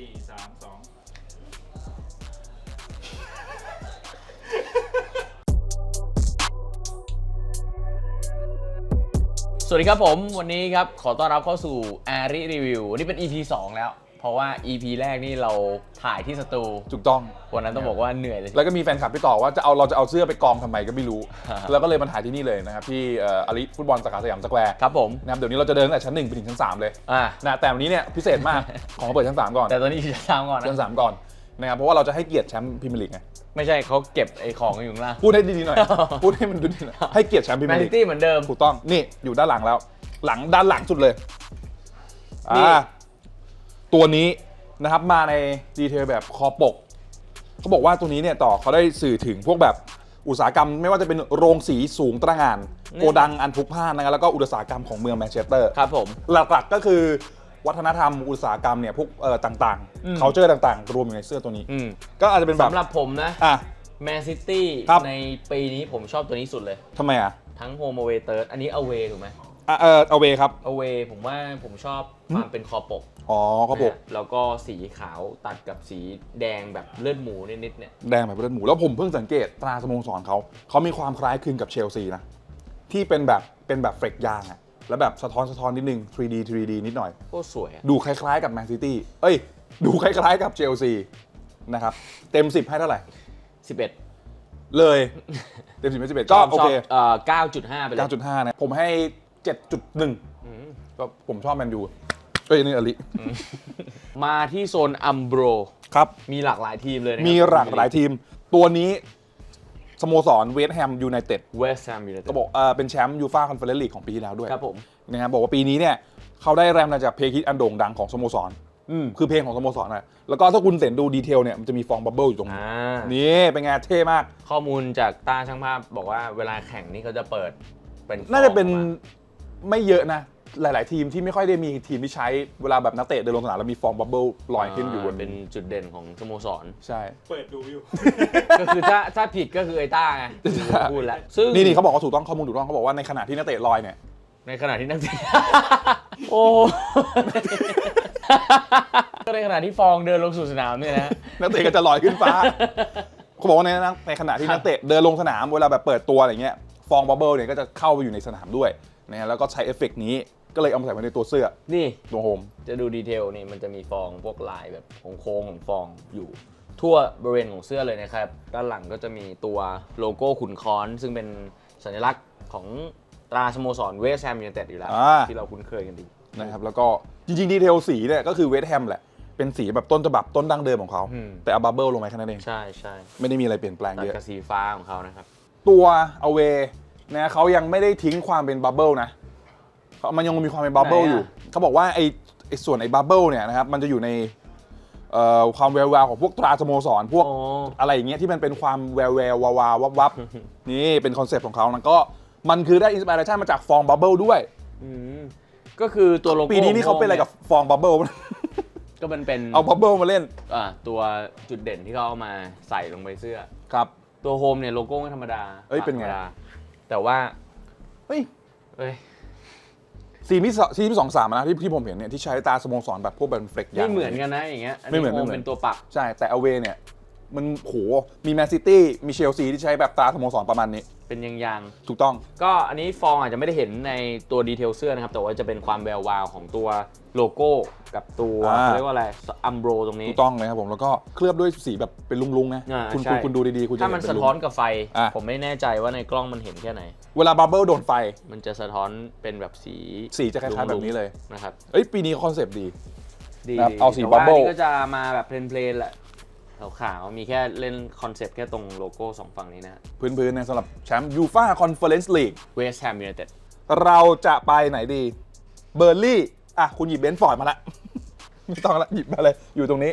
สี่สามสองสวัสดีครับผม วันนี้ครับ ขอต้อนรับเข้าสู่ a อ i รีวิวนี่เป็น EP 2 แล้ว เพราะว่า EP แรกนี่เราถ่ายที่สตูถูกต้อง วันนั้นต้องบอกว่าเหนื่อยเลย แล้วก็มีแฟนคลับที่ต่อว่าจะเอาเราจะเอาเสื้อไปกองทำไมก็ไม่รู้ฮะแล้วก็เลยมาถ่ายที่นี่เลยนะครับที่เอ่ออาริฟุตบอลสาขาสยามสแควร์ครับผม นะครับเดี๋ยวนี้เราจะเดินตั้งแต่ชั้น1ไปถึงชั้น3เลยอ่า นะแต่วันนี้เนี่ยพิเศษมาก ของเราเปิดชั้น3ก่อนแต่ตอนนี้จะตามก่อนชั้นนะ3ก่อนนะครับเพราะว่าเราจะให้เกียรติแชมป์พรีเมียร์ลีกไงไม่ใช่เขาเก็บไอ้ของอยู่ข้างล่าง พูดให้ดีๆหน่อย พูดให้มันดูดีหน่อยให้เกียรติแชมป์พรีแมเมียนร์ลีซิกตี้เหมือนเดิม ถูกต้อง นี่อยู่ด้านหลังแล้ว หลังด้านหลังสุดเลย นี่ อ่า ตัวนี้นะครับมาในดีเทลแบบคอปกเขาบอกว่าตัวนี้เนี่ยต่อเขาได้สื่อถึงพวกแบบอุตสาหกรรม ไม่ว่าจะเป็นโรงสีสูงตระหงานโกดังอันพลุกพล่านนะครับแล้วก็อุตสาหกรรมของเมืองแมนเชสเตอร์ ครับผม หลักๆก็คือวัฒนธรรมอุตสาหกรรมเนี่ยพวกเอ่อต่างอืมๆเขาเจอต่างๆ รวมอยู่ในเสื้อตัวนี้ อืมก็อาจจะเป็นแบบสำหรับผมนะ อะ แมนซิตี้ครับ ในปีนี้ผมชอบตัวนี้สุดเลย ทำไมอะ ทั้งโฮมเวเตอร์อันนี้อเวถูกไหม อะเออเอาเวครับอเวผมว่าผมชอบความเป็นคอปกอ๋อเขาปกนะฮะแล้วก็สีขาวตัดกับสีแดงแบบเลือดหมูนิดๆเนี่ย แดงแบบเลือดหมูแล้วผมเพิ่งสังเกตตราสโมสรเขา เขามีความคล้ายคลึงกับเชลซีนะ ที่เป็นแบบเป็นแบบเฟรกยางอะแล้วแบบสะท้อนสะท้อนนิดนึง 3D 3D นิดหน่อยโคตรสวยอะดูคล้ายๆกับแมนซิตี้เอ้ย ดูคล้ายๆกับเชลซีนะครับ เต็ม 10 ให้เท่าไหร่สิบเอ็ดเลย เต็ม 10ให้11 ก็โอเคเอ่อเก้าจุดห้าไปเลย 9.5นะผมให้ 7.1อืมก็ผมชอบแมนยูเอ้ยนี่อลิมาที่โซนอัมโบรครับ มีหลากหลายทีมเลยนะครับมีหลากหลายทีม ตัวนี้สโมสรเวสต์แฮมยูไนเต็ดเวสต์แฮมยูไนเต็ก็ดบอกเออเป็นแชมป์ยูฟ่าคอนเฟอเรนซ์ลีกของปีที่แล้วด้วยครับผมนะครับบอกว่าปีนี้เนี่ยเขาได้แรงมาจากเพลงฮิตอันโด่งดังของสโมสรอืมคือเพลงของสโมสรนะแล้วก็ถ้าคุณเห็นดูดีเทลเนี่ยมันจะมีฟองบับเบิลอยู่ตรงนี้อ่านี่เป็นไงเท่มาก ข้อมูลจากต้าช่างภาพบอกว่าเวลาแข่งนี่เขาจะเปิดเป็นน่าจะเป็นฟองออกมา ไม่เยอะนะ หลาย ๆ ทีมที่ไม่ค่อยได้มีทีมที่ใช้เวลาแบบนักเตะเดินลงสนามแล้วมีฟองบับเบิลลอยขึ้นอยู่บนเป็นจุดเด่นของสโมสร ใช่ เปิดดูอยู่ ก็คือถ้าถ้าผิดก็คือไอ้ต้าไงพูดแล้วซึ่งนี่นี่เขาบอกว่าถูกต้องข้อมูลถูกต้องเขาบอกว่าในขณะที่นักเตะลอยเนี่ยในขณะที่นักเตะโอ้ก็ในขณะที่ฟองเดินลงสู่สนามเนี่ยนะนักเตะก็จะลอยขึ้นฟ้าเขาบอกว่าในนั้นในขณะที่ครับนักเตะเดินลงสนามเวลาแบบเปิดตัวอะไรเงี้ยฟองบับเบิลเนี่ยก็จะเข้าไปอยู่ในสนามด้วย นะฮะแล้วก็ใช้เอฟเฟกต์นี้ก็เลยเอามาใส่ไว้ในตัวเสื้อนี่ตัวโฮม จะดูดีเทลนี่มันจะมีฟองพวกลายแบบโค้งๆของฟองอยู่ ทั่วบริเวณของเสื้อเลยนะครับ ด้านหลังก็จะมีตัวโลโก้ขุนค้อน ซึ่งเป็นสัญลักษณ์ของตราสโมสรเวสต์แฮมยูไนเต็ดอยู่แล้ว อ่า ที่เราคุ้นเคยกันดี นะครับแล้วก็จริงๆ ดีเทลสีเนี่ยก็คือเวสต์แฮมแหละ เป็นสีแบบต้นฉบับต้นดั้งเดิมของเขา อืม แต่เอาบับเบิลลงไปแค่นั้นเอง ใช่ใช่ไม่ได้มีอะไรเปลี่ยนแปลงตัดเยอะ กับสีฟ้าของเขานะครับ ตัวเอาเว นะเขายังไม่ได้ทิ้งความเป็นบับเบิลนะเขามันยังมีความเป็นบับเบิลไหนอะอยู่เขาบอกว่าไอ้ไอ้ส่วนไอ้บับเบิลเนี่ยนะครับมันจะอยู่ในเอ่อความแวววาวของพวกตราสโมสรพวกอ๋ออะไรอย่างเงี้ยที่มันเป็นความแววแวววาววาววับวับนี่เป็นคอนเซปต์ของเขาแล้วก็มันคือได้อินสปิเรชันมาจากฟองบับเบิลด้วยอืมก็คือตัวโลโก้ปีนี้นี่เขาเป็นอะไรกับฟองบับเบิลก็มันเป็นเอาบับเบิลมาเล่นอ่าตัวจุดเด่นที่เขาเอามาใส่ลงไปเสื้อครับ ตัวโฮมเนี่ยโลโก้ไม่ธรรมดาเอ้ยเป็นไงธรรมดา แต่ว่าเฮ้ยเอ้ยซีมีซีมีสองสามนะที่ที่ผมเห็นเนี่ยที่ใช้ตาสโมสรแบบพวกแบบเฟรกยางไม่เหมือนกันนะอย่างเงี้ยไม่เหมือนโฮไม่เหมือน เป็นตัวปัก ใช่แต่อเวเนี่ย มันโหมีแมนซิตี้มีเชลซีที่ใช้แบบตาสโมสรประมาณนี้ เป็นยางถูกต้อง ๆ ก็อันนี้ฟองอาจจะไม่ได้เห็นในตัวดีเทลเสื้อนะครับ แต่ว่าจะเป็นความแวววาวของตัวโลโก้กับตัวอ่า เขาเรียกว่าอะไรอัมโบรตรงนี้ ถูกต้องเลยครับผมแล้วก็เคลือบด้วยสีแบบเป็นลุงๆนะอ่าคุณใช่ คุณคุณดูดีๆ คุณจะถ้าเห็มันเป็สะลุง ท้อนกับไฟ อะ ผมไม่แน่ใจว่าในกล้องมันเห็นแค่ไหน เวลาบับเบิลโดนไฟ มันจะสะท้อนเป็นแบบสีสีจะคล้ายๆแบบนี้เลย นะครับ เอ้ยปีนี้คอนเซปต์ดี ดีครับดีเอาสีแต่ว่ bubble นนี้ก็จะมาแบบเพลนๆแหละ ขาวๆมีแค่เล่นคอนเซปต์แค่ตรงโลโก้สองฝั่งนี้นะพื้นๆในสำหรับแชมป์ยูฟ่าคอนเฟอเรนซ์ลีกเวสต์แฮมยูไนเต็ดเราจะไปไหนดีเบอร์ลี่อะคุณหยิบเบนซ์ฟอร์ดมาละ ไม่ต้องละหยิบมาเลยอยู่ตรงนี้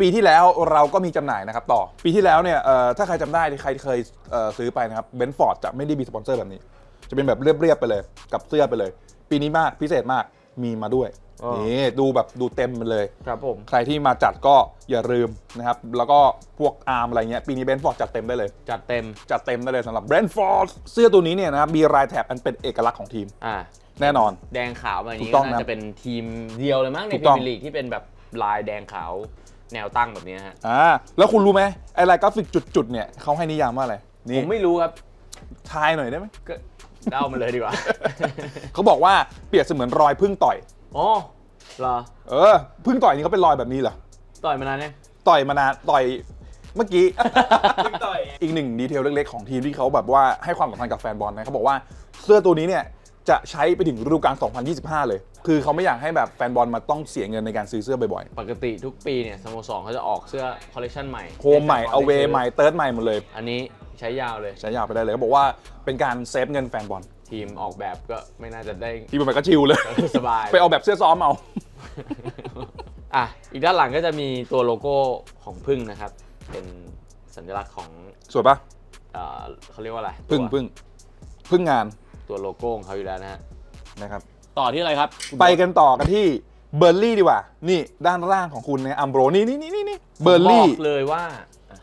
ปีที่แล้วเราก็มีจำหน่ายนะครับต่อ ปีที่แล้วเนี่ยเอ่อถ้าใครจำได้ใครเคยเอ่อซื้อไปนะครับเบนซ์ฟอร์ดจะไม่ได้มีสปอนเซอร์แบบนี้ จะเป็นแบบเรียบๆไปเลย กับเสื้อไปเลย ปีนี้มากพิเศษมากมีมาด้วยอ๋อ นี่ดูแบบดูเต็มมันเลย ครับผม ใครที่มาจัดก็อย่าลืมนะครับ แล้วก็พวกอาร์มอะไรเงี้ย ปีนี้เบนฟอร์ดจัดเต็มได้เลย จัดเต็ม จัดเต็มได้เลยสำหรับเบนฟอร์ดเสื้อตัวนี้เนี่ยนะครับมีลายแถบอันเป็นเอกลักษณ์ของทีม อ่า แน่นอน แดงขาวแบบถูนี้กต้ก็องน่านะจะเป็นทีมเดียวเลยมั้งในถูพกรีต้องเมียร์ลีกที่เป็นแบบลายแดงขาวแนวตั้งแบบนี้ฮะ อ่า แล้วคุณรู้ไหมไอ้ลายกราฟิกจุดๆเนี่ยเขาให้นิยามว่าอะไรผนี่มไม่รู้ครับ ทายหน่อยได้ไหมก็เดามาเลยดีกว่า เขาบอกว่าเปรียบเสมือนรอยพึ่งต่อย อ๋อเหรอ เออพึ่งต่อยนี่เขาเป็นรอยแบบนี้เหรอ ต่อยมานานเนี่ยต่อยมานานต่อยเมื่อกี้อีกหนึ่งดีเทลเล็กๆของทีมที่เขาแบบว่าให้ความสำคัญกับแฟนบอลนะเขาบอกว่าเสื้อตัวนี้เนี่ยจะใช้ไปถึงฤดูกาล 2025 เลย คือเขาไม่อยากให้แบบแฟนบอลมาต้องเสียเงินในการซื้อเสื้อบ่อยปกติทุกปีเนี่ยสโมสรเขาจะออกเสื้อคอลเลคชันใหม่ๆโฮมใหม่เอาเวใหม่เติร์ดใหม่หมดเลย อันนี้ใช้ยาวเลย ใช้ยาวไปได้เลยเขาบอกว่าเป็นการเซฟเงินแฟนบอล ทีมออกแบบก็ไม่น่าจะได้ ทีมมันก็ชิลเลย สบาย ไปเอาแบบเสื้อซ้อมเอาอะอีกด้านหลังก็จะมีตัวโลโก้ของพึ่งนะครับ เป็นสัญลักษณ์ของสวยปะเอ่อเขาเรียกว่าอะไรพึ่งตัวพึ่งพึ่งงานตัวโลโก้ของเขาอยู่แล้วนะฮะนะครับ ต่อที่อะไรครับไปกันต่อกันที่เบอร์ลี่ดีกว่า นี่ด้านล่างของคุณเนี่ยอัมโบรนี่นี่นี่นี่เบอร์บลี่อกเลยว่า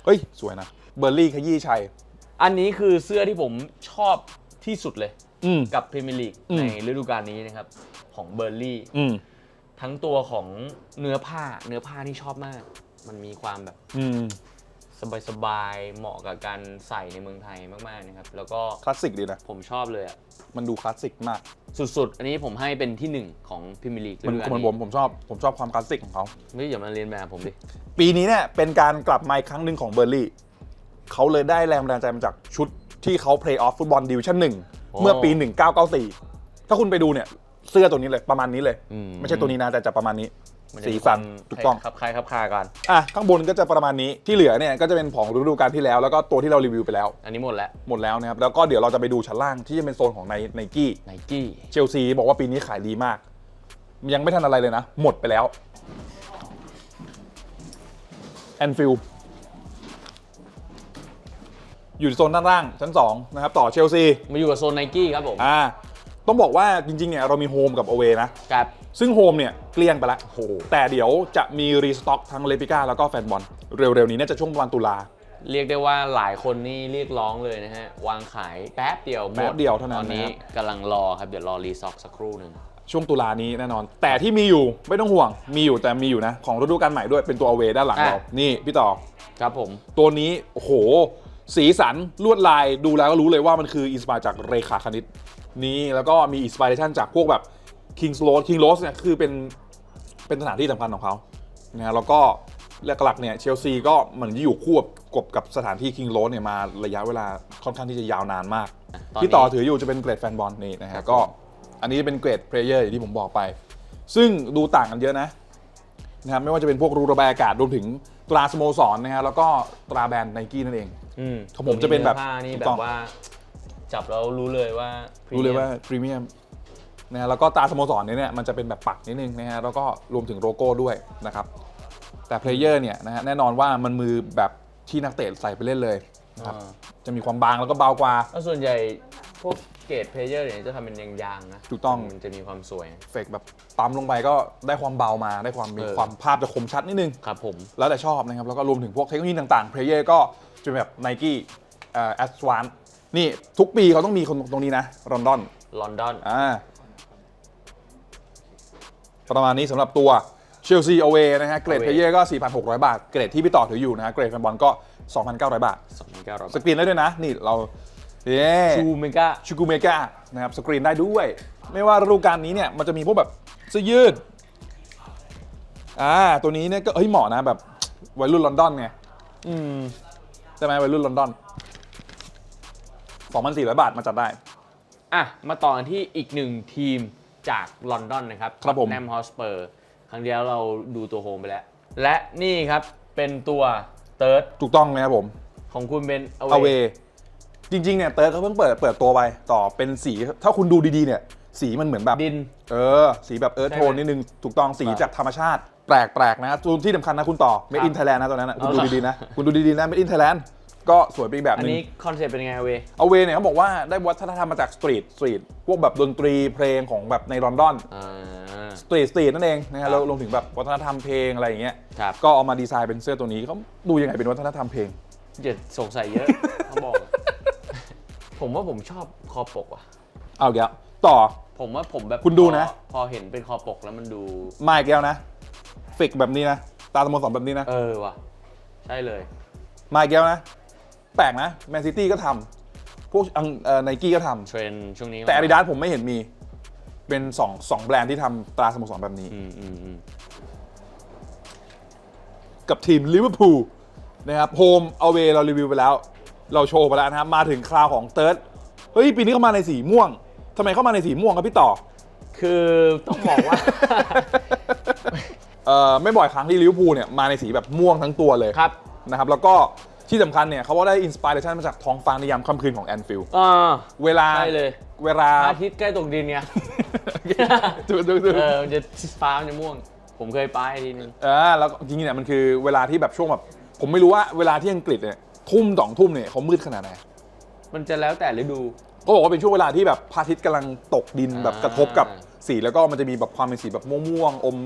เฮ้ย สวยนะ เบอร์ลี่ขยี้ชัย อันนี้คือเสื้อที่ผมชอบที่สุดเลย อืม กับพรีเมียร์ลีกอืม ในฤดูกาลนี้นะครับ ของเบอร์ลี่ อืม ทั้งตัวของเนื้อผ้าเนื้อผ้าที่ชอบมาก มันมีความแบบอืม สบายๆเหมาะกับการใส่ในเมืองไทยมากๆนะครับ แล้วก็คลาสสิกดีนะ ผมชอบเลยอะมันดูคลาสสิกมากสุดๆ อันนี้ผมให้เป็นที่หนึ่งของพรีเมียร์ลีกมันฤดูกาลเหมือนนี้ผมผมชอบ ผมชอบความคลาสสิกของเขา ไม่อย่ามาเรียนแบบผมดิ ปีนี้เนี่ยเป็นการกลับมาอีกครั้งหนึ่งของเบอร์ลี่ เขาเลยได้แรงบันดาลใจมาจากชุดที่เขาเพลย์ออฟฟุตบอลดิวชั่นหนึ่งโอ้ เมื่อปี 1994 ถ้าคุณไปดูเนี่ย เสื้อตัวนี้เลยประมาณนี้เลย อืม ไม่ใช่ตัวนี้นะแต่จะประมาณนี้มันจะสีมีสันความถูกต้อง ครับคล้ายครับคากัน อะข้างบนก็จะประมาณนี้ที่เหลือเนี่ยก็จะเป็นของฤดูกาลที่แล้ว แล้วก็ตัวที่เรารีวิวไปแล้ว อันนี้หมดแล้วหมดแล้วนะครับแล้วก็เดี๋ยวเราจะไปดูชั้นล่างที่จะเป็นโซนของในไนกี้ไนกี้เชลซีบอกว่าปีนี้ขายดีมาก ยังไม่ทันอะไรเลยนะ หมดไปแล้วแอนฟิล อยู่โซนด้านล่างชั้น2นะครับต่อเชลซีมาอยู่กับโซนไนกี้ครับผมอ่าต้องบอกว่าจริงๆเนี่ยเรามีโฮมกับอเวนะกับซึ่งโฮมเนี่ยเกลี้ยงไปแล้วโอ้โหแต่เดี๋ยวจะมีรีสต็อกทั้งเลปิก้าแล้วก็แฟนบอลเร็วๆนี้น่าจะช่วงประมาณตุลาเรียกได้ว่าหลายคนนี่เรียกร้องเลยนะฮะ วางขายแป๊บเดียวหมแป๊บเดียวเท่านั้นตอนนี้นะครับกำลังรอครับ เดี๋ยวรอรีซ็อกสักครู่หนึ่งช่วงตุลานี้แน่นอน แต่ที่มีอยู่ไม่ต้องห่วงมีอยู่แต่มีอยู่นะ ของฤดูกาลใหม่ด้วยเป็นตัวอเวด้านหลังเรา นี่พี่ต่อครับผม ตัวนี้โอ้โห สีสันลวดลายดูแล้วก็รู้เลยว่ามันคืออินสปายจากเรขาคณิตนี้แล้วก็มีอินสปิเรชันจากพวกแบบ King's Road King Road เนี่ยคือเป็นเป็นสถานที่สำคัญของเขานะฮะแล้วก็หลักๆเนี่ยเชลซีก็เหมือนอยู่คู่กับกบกับสถานที่ King Road เนี่ยมาระยะเวลาค่อนข้างที่จะยาวนานมากตอนนี้ที่ต่อถืออยู่จะเป็นเกรดแฟนบอลนี่นะครัฮะบก็อันนี้เป็นเกรดเพลเยอร์อย่างที่ผมบอกไป ซึ่งดูต่างกันเยอะนะนะครับไม่ว่าจะเป็นพวกรูระบายอากาศรวมถึงตราสโมสรนะฮะแล้วก็ตราแบรนด์ไนกี้นั่นเองอืม ของผมจะเป็นแบบผ้านี่ถูแบกต้องบว่า จับแล้วรู้เลยว่า รู้เลยว่าพรีเมียมนะฮะแล้วก็ตราสโมสรเนี่ยมันจะเป็นแบบปักนิดนึงนะฮะแล้วก็รวมถึงโลโก้ด้วยนะครับแต่เพลเยอร์เนี่ยนะฮะแน่นอนว่ามันมือแบบที่นักเตะใส่ไปเล่นเลยนะครับอ่าจะมีความบางแล้วก็เบากว่าแล้วส่วนใหญ่พวกเกรดเพลเยอร์เนี่ยจะทำเป็นยางๆนะถูกต้องมันจะมีความสวย เฟกแบบปั๊มลงไปก็ได้ความเบามาได้ความมีเออความภาพจะคมชัดนิดนึงครับผมแล้วแต่ชอบนะครับแล้วก็รวมถึงพวกเทคโนโลยีต่างๆเพลเยอร์ก็ จะเป็นแบบ n i กี้เอ่อ a d v a n c e นี่ทุกปีเขาต้องมีคนตรงนี้นะรอนดอน ลอนดอน อ่าประมาณนี้สำหรับตัวเชลซีอเวนะฮะ เกรด Away เพลเยอร์ก็ 4,600 บาท เกรดที่พี่ต่อถืออยู่นะฮะ เกรดแฟนบอลก็ 2,900 บาท 2,900สกรีนได้ด้วยนะ นี่เราเย้ชูเมกาชูกูเมกานะครับ สกรีนได้ด้วย ไม่ว่าฤดูกาลนี้เนี่ย มันจะมีพวกแบบเสื้อยืด อ่า ตัวนี้เนี่ยก็เฮ้ยเหมาะนะแบบวัยรุ่นลอนดอนไง อืม ใช่ไหมวัยรุ่นลอนดอน 2,400 บาทมาจัดได้ อะ มาต่อกันที่อีกหนึ่งทีมจากลอนดอนนะครับครับผม แนมฮอสเปอร์ครั้งเดียวเราดูตัวโฮมไปแล้ว และนี่ครับเป็นตัวเติร์ดถูกต้องนะครับผม ของคุณเป็นออเวเวจริงๆเนี่ยเติร์ดเขาเพิ่งเปิดเปิดตัวไปต่อเป็นสี ถ้าคุณดูดีๆเนี่ย สีมันเหมือนแบบ ดิน เออ สีแบบเอิร์ธใช่โทไหมนนิดนึง ถูกต้องสีครับจากธรรมชาติ แปลกแปลกๆนะที่สำคัญนะคุณต่อ Made in Thailand นะตัวนั้นนะคุณเอาดูเหรอดีๆนะ คุณดูดีๆนะ Made in Thailand ก็สวยไปอีกแบบอันนึง นี้คอนเซ็ปต์เป็นยังไงอเวเอาเวเนี่ยเขาบอกว่าได้วัฒนธรรมมาจากสตรีทสตรีทพวกแบบดนตรีเพลงของแบบในลอนดอนอ่า สตรีทสตรีทนั่นเองนะครัฮะบแล้วรวมถึงแบบวัฒนธรรมเพลงอะไรอย่างเงี้ยครับ ก็เอามาดีไซน์เป็นเสื้อตัวนี้เขาดูยังไงเป็นวัฒนธรรมเพลง อย่าสงสัยเยอะเขาบอก ผมว่าผมชอบคอปกว่ะ เอาอีกแล้วต่อ ผมว่าผมแบบคุณดูนะ พอพอเห็นเป็นคอปกแล้วมันดูมาอีกแล้วนะ ฟิกแบบนี้นะ ตาสโมสรแบบนี้นะ เออว่ะ ใช่เลย มาอีกแล้วนะ แปลกนะแมนซิตี้ก็ทำพวกอังไนกี้ก็ทำเทรนด์ช่วงนี้แต่อาดิดาสผมไม่เห็นมี เป็นสองสองแบรนด์ที่ทำตราสโมสรแบบนี้ อืมอืมอืมกับทีมลิเวอร์พูลนะครับโฮมเอาเวเรารีวิวไปแล้ว เราโชว์ไปแล้วนะครับ มาถึงคราวของเติร์ดเฮ้ย ปีนี้เข้ามาในสีม่วงทำไมเข้ามาในสีม่วงครับพี่ต่อ คือต้องบอกว่า เอ่อไม่บ่อยครั้งที่ลิเวอร์พูลเนี่ยมาในสีแบบม่วงทั้งตัวเลยครับ นะครับแล้วก็ที่สำคัญเนี่ยเขาว่าได้อินสปิเรชันมาจากท้องฟ้าในยามค่ำคืนของแอนฟิลด์อ่า เวลาใช่เลย เวลาพระอาทิตย์ใกล้ตกดินไง ดูดูดู เออมันจะฟ้ามันจะม่วง ผมเคยไปทีนึง เออแล้วก็จริงๆเนี่ยมันคือเวลาที่แบบช่วงแบบ ผมไม่รู้ว่าเวลาที่อังกฤษเนี่ยทุ่มสองทุ่มเนี่ยเขามืดขนาดไหนมันจะแล้วแต่ฤดู ก็บอกว่าเป็นช่วงเวลาที่แบบพระอาทิตย์กำลังตกดินอ่าแบบกระทบกับ สีแล้วก็มันจะมีแบบความเป็นสีแบบม่วงๆอม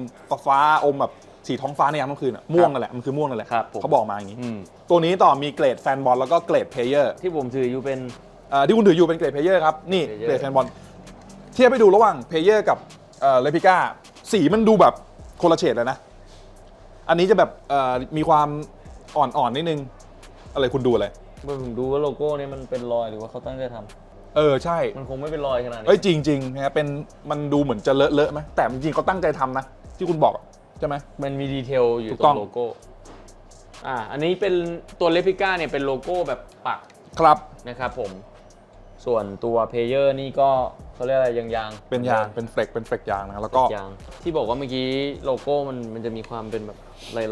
ฟ้าๆอมแบบสีท้องฟ้าในยามค่ำคืนอะม่วงนั่นแหละมันคือม่วงนั่นแหละครับผม เขาบอกมาอย่างนี้ อืมตัวนี้ต่อมีเกรดแฟนบอลแล้วก็เกรดเพลเยอร์ที่ผมถืออยู่เป็น เอ่อที่คุณถืออยู่เป็นเกรดเพลเยอร์ครับ นี่ Player เกรดแฟนบอลเทียบไปดูระหว่างเพลเยอร์กับเลพิก้าสีมันดูแบบคนละเฉดเลยนะ อันนี้จะแบบเอ่อมีความอ่อนๆนิดนึง อะไรคุณดูอะไรผมดูว่าโลโก้เนี่ยมันเป็นรอยหรือว่าเขาตั้งใจทำ เออใช่ มันคงไม่เป็นรอยขนาดนี้เอ้ยจริงๆนะเป็นมันดูเหมือนจะเลอะเลอะๆไหมแต่จริงๆเขาตั้งใจทำนะ ที่คุณบอกอะใช่ไหม มันมีดีเทลอยู่ถูกตต้รอง งโลโก้อ่าอันนี้เป็นตัวเลพิก้าเนี่ยเป็นโลโก้แบบปักครับ นะครับผม ส่วนตัวเพลเยอร์นี่ก็เขาเรียกอะไรยางยางๆเป็นยางเป็นเฟลกเป็นเฟลกยางนะครับแล้วก็ยาง ที่บอกว่าเมื่อกี้โลโก้มันมันจะมีความเป็นแบบ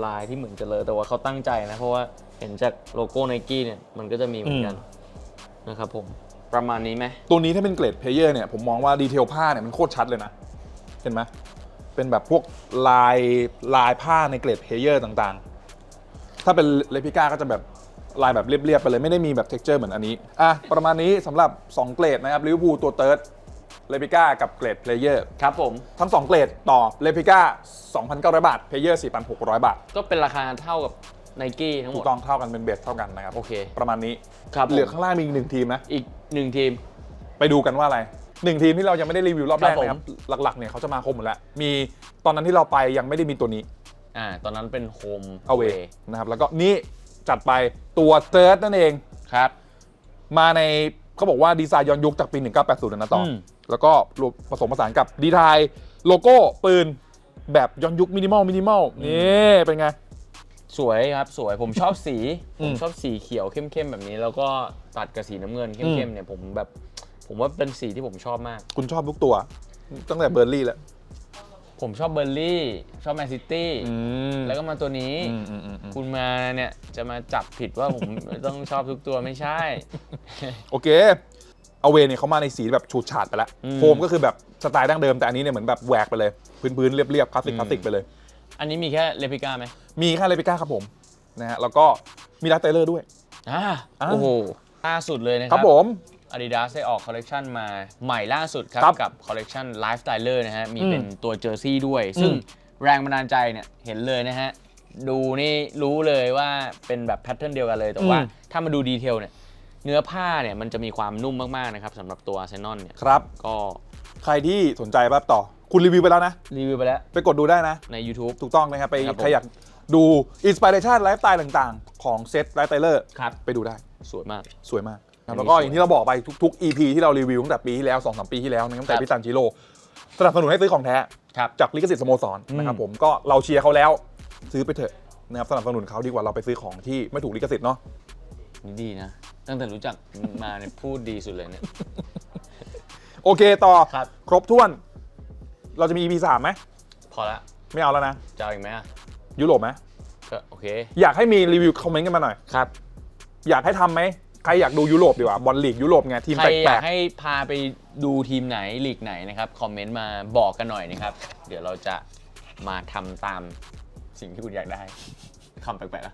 ลายๆ ที่เหมือนจะเลอะแต่ว่าเขาตั้งใจนะ เพราะว่าเห็นจากโลโก้ไนกี้เนี่ยมันก็จะมีเหมือนกันนะครับผม ประมาณนี้ไหมตัวนี้ถ้าเป็นเกรดเพลเยอร์เนี่ยผมมองว่าดีเทลผ้าเนี่ยมันโคตรชัดเลยนะ เห็นไหมเป็นแบบพวกลายลายผ้าในเกรดเพลเยอร์ต่างๆ ถ้าเป็นเลพิก้าก็จะแบบลายแบบเรียบๆไปเลยไม่ได้มีแบบเท็กเจอร์เหมือนอันนี้อะประมาณนี้สำหรับ 2 เกรดนะครับลิเวอร์พูลตัวเติร์ดเลพิก้ากับเกรดเพลเยอร์ครับผม ทั้ง 2 เกรดต่อเลพิก้า2,900 บาทเพลเยอร์4,600 บาท ก็เป็นราคาเท่ากับ ไนกี้ทั้งหมถูด กต้องเท่ากันเป็นเบสเท่ากันนะครับโอเคประมาณนี้ครับผม เหลือข้างล่างมีอีกหนึ่งทีมนะ อีกหนึ่งทีม ไปดูกันว่าอะไรหนึ่งทีมที่เรายังไม่ได้รีวิวรอบแรกครับผม นะครับหลักๆเนี่ยเขาจะมาครบหมดแล้ว มีตอนนั้นที่เราไปยังไม่ได้มีตัวนี้อ่าตอนนั้นเป็นโฮมเอาเวนะครับแล้วก็นี่จัดไปตัวเติร์ดนั่นเอง ครับ มาในเขาบอกว่าดีไซน์ย้อนยุคจากปี 1980เลยนะต่ออม แล้วก็รวมผสมผสานกับดีไทายโลโก้ปืนแบบย้อนยุคมินิมอลมินิมอลนี่เป็นไง สวยครับสวยผมชอบสีอืผมมชอบสีเขียวเข้มๆแบบนี้ แล้วก็ตัดกับสีน้ำเงินอืเข้มมๆเนี่ยผมแบบ ผมว่าเป็นสีที่ผมชอบมาก คุณชอบทุกตัว ตั้งแต่เบอร์ลี่แล้วผมชอบเบอร์ลี่ ชอบแมนซิตี้อืมแล้วก็มาตัวนี้อืมอืมอืมอืมคุณมาเนี่ยจะมาจับผิดว่าผม ต้องชอบทุกตัวไม่ใช่ โอเคเอาเวเนี่ยเขามาในสีแบบฉูดฉาดไปแล้วอืมโฟมก็คือแบบสไตล์ดั้งเดิมแต่อันนี้เนี่ยเหมือนแบบแหวกไปเลย พื้นๆเรียบๆคลาสสิกอืมคลาสสิกไปเลย อันนี้มีแค่เลปิก้าไหมมีค่าเลปิก้าครับผมนะฮะแล้วก็มีลักเตเลอร์ด้วยอ่าอ่าโอ้โหล่าสุดเลยนะคครัรับผม Adidas ได้ออกคอลเลกชันมาใหม่ล่าสุดครับครับกับคอลเลกชัน Lifestyler นะฮะ มีอืมเป็นตัวเจอร์ซี่ด้วย ซึ่งอืมแรงบันดาลใจเนี่ยเห็นเลยนะฮะ ดูนี่รู้เลยว่าเป็นแบบแพทเทิร์นเดียวกันเลย แต่ว่าอืมถ้ามาดูดีเทลเนี่ย เนื้อผ้าเนี่ยมันจะมีความนุ่มมาก ๆ นะครับสำหรับตัวเซนอนเนี่ยครับก็ใครที่สนใจแบบต่อ คุณรีวิวไปแล้วนะ รีวิวไปแล้ว ไปกดดูได้นะ ใน YouTube ถูกต้องนะครับ ไปครับผม ใครอยากดูอินสปิเรชันไลฟ์สไตล์ต่างๆ ของเซตไลฟ์สไตเลอร์ครับ ไปดูได้ สวยมาก สวยมากนะอันนี้แล้วก็สวยอย่างที่เราบอกไปทุกๆ EP ที่เรารีวิวตั้งแต่ปีที่แล้ว2อสปีที่แล้วนะตั้งแต่ครับ พี่ตันจิโร่สนับสนุนให้ซื้อของแท้ ครับ จากลิขสิทธิ์สโมสรอืมนะครับผมก็เราเชียร์เขาแล้วซื้อไปเถอะนะครับสนับสนุนเขาดีกว่าเราไปซื้อของที่ไม่ถูกลิขสิทธิ์เนาะนี่ดีนะ ตั้งแต่รู้จักมาเนี่ยพูดดีสุดเลยเนี่ย โอเคต่อครับ ครบถ้วน เราจะมี EP 3ไหมพอละไม่เอาแล้วนะ จะเอาอีกไหมอะยุโรปไหมก็โอเคอยากให้มีรีวิวคอมเมนต์กันมาหน่อย ครับ อยากให้ทำไหมใครอยากดูยุโรปดีกว่าบอลลีกยุโรปไงทีมใครอแปลยากกให้พาไปดูทีมไหนลีกไหนนะครับคอมเมนต์มาบอกกันหน่อยนะครับ เดี๋ยวเราจะมาทำตามสิ่งที่คุณอยากได้คำแปลกๆอะ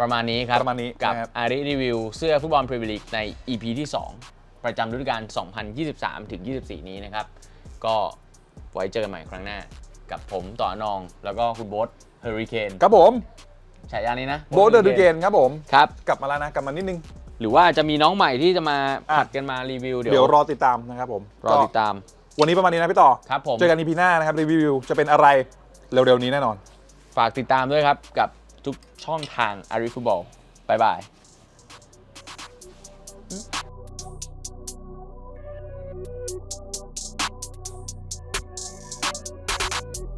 ประมาณนี้ครับประมาณนี้กับนะครับ อาริรีวิวเสื้อฟุตบอลพรีเมียร์ลีกใน EP ที่ 2 ประจำฤดูกาล2023 ถึง 24 นี้นะครับ ก็ไว้เจอกันใหม่ครั้งหน้า กับผมต่อนอง แล้วก็คุณโบ๊ทเฮอริเคนครับผมฉายานี้นะโบเดอร์ดูเกนครับผม ครับ กลับมาแล้วนะกลับมานิดนึง หรือว่าจะมีน้องใหม่ที่จะมาอะ ผัดกันมารีวิว เดี๋เดี๋ยยววรอติดตามนะครับผมรอติดตามก็วันนี้ประมาณนี้นะพี่ต่อ ครับผม เจอกัน EP หน้านะครับรีวิวจะเป็นอะไรเร็วๆนี้แน่นอน ฝากติดตามด้วยครับ กับทุกช่องทางอาริฟุตบอลบายบาย